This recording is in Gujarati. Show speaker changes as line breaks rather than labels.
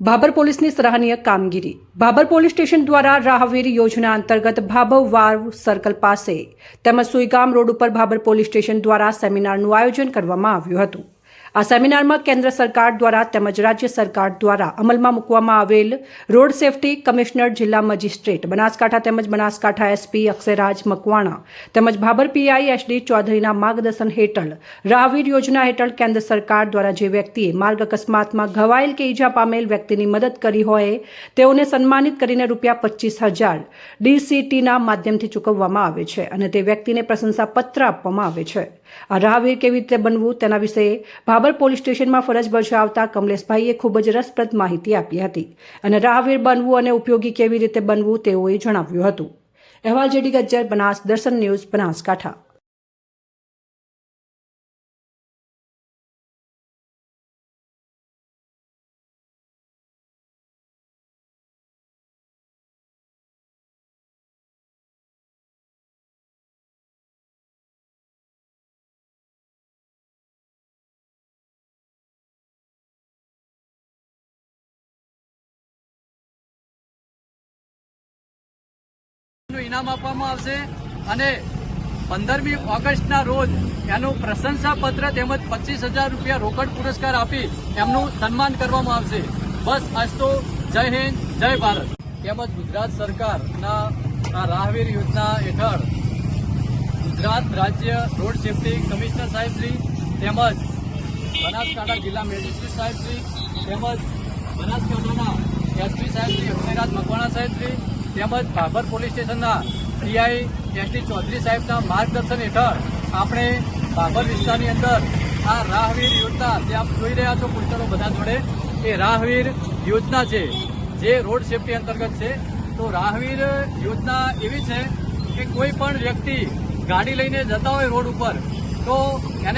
ભાભર પોલીસની સરાહનીય કામગીરી. ભાભર પોલીસ સ્ટેશન દ્વારા રાહવીર યોજના અંતર્ગત ભાભવ વાવ સર્કલ પાસે તેમજ સુઈગામ રોડ ઉપર ભાભર પોલીસ સ્ટેશન દ્વારા સેમિનારનું આયોજન કરવામાં આવ્યું હતું. આ સેમિનારમાં કેન્દ્ર સરકાર દ્વારા તેમજ રાજ્ય સરકાર દ્વારા અમલમાં મૂકવામાં આવેલ રોડ સેફટી કમિશનર જિલ્લા મજિસ્ટ્રેટ બનાસકાંઠા તેમજ બનાસકાંઠા એસપી અક્ષયરાજ મકવાણા તેમજ ભાભર પીઆઈ એસડી ચૌધરીના માર્ગદર્શન હેઠળ રાહવીર યોજના હેઠળ કેન્દ્ર સરકાર દ્વારા જે વ્યક્તિએ માર્ગ અકસ્માતમાં ઘવાયેલ કે ઈજા પામેલ વ્યક્તિની મદદ કરી હોય તેઓને સન્માનિત કરીને રૂપિયા પચીસ હજાર ડીસીટીના માધ્યમથી ચૂકવવામાં આવે છે અને તે વ્યક્તિને પ્રશંસાપત્ર આપવામાં આવે છે. આ રાહવીર કેવી રીતે બનવું તેના વિશે ભાબર પોલીસ સ્ટેશનમાં ફરજ બજાવતા કમલેશભાઈએ ખૂબ જ રસપ્રદ માહિતી આપી હતી અને રાહવીર બનવું અને ઉપયોગી કેવી રીતે બનવું તેઓએ જણાવ્યું હતું. અહેવાલ જેડી ગજ્જર, બનાસ દર્શન ન્યૂઝ, બનાસકાંઠા.
નું ઇનામ આપવામાં આવશે અને પંદરમી ઓગસ્ટના રોજ એનું પ્રશંસાપત્ર તેમજ પચીસ હજાર રૂપિયા રોકડ પુરસ્કાર આપી એમનું સન્માન કરવામાં આવશે. બસ, આજ તો જય હિન્દ, જય ભારત. તેમજ ગુજરાત સરકારના આ રાહવીર યોજના હેઠળ ગુજરાત રાજ્ય રોડ સેફટી કમિશનર સાહેબશ્રી તેમજ બનાસકાંઠા જિલ્લા મેજિસ્ટ્રેટ સાહેબશ્રી તેમજ બનાસકાંઠાના એસપી સાહેબશ્રી અક્ષયરાજ મકવાણા સાહેબશ્રી તેમજ ભાભર પોલીસ સ્ટેશનના પીઆઈ એસટી ચૌધરી સાહેબના માર્ગદર્શન હેઠળ આપણે ભાભર વિસ્તારની અંદર આ રાહવીર યોજના જે આપ જોઈ રહ્યા છો પોસ્ટરો બધા જોડે, એ રાહવીર યોજના છે, જે રોડ સેફટી અંતર્ગત છે. તો રાહવીર યોજના એવી છે કે કોઈ પણ વ્યક્તિ ગાડી લઈને જતા હોય રોડ ઉપર, તો એને